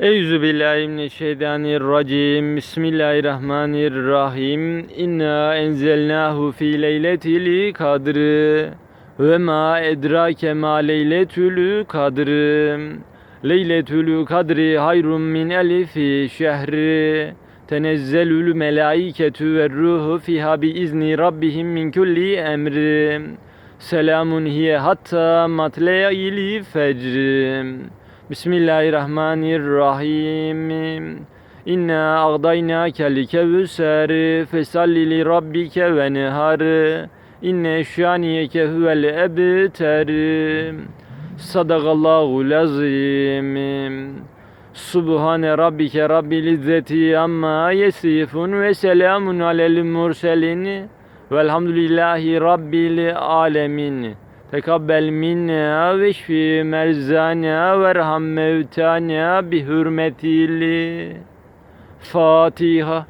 Eyüzü billahi mineşşeytanirracim. Bismillahirrahmanirrahim. İnna enzelnahu fi leyletil kadri. Ve ma edrake ma leyletül kadri. Leyletül kadri hayrun min elifi şehri. Tenezzelül melaiketü ve ruhu fiha bi izni rabbihim min kulli emri. Selamun hiye hatta matle'il fecr. Bismillahirrahmanirrahim. İnna ağdayna kel kevser fesalli li rabbike ve nehar. İnne şaniyeke huvel ebter. Sadakallahu lazim. Subhane rabbike rabbil izzeti amma yesifun ve selamun alel murselin. Velhamdülillahi rabbil alemin. Tekabbel minna ve şfi merzana ve erham bi hürmetil Fatiha.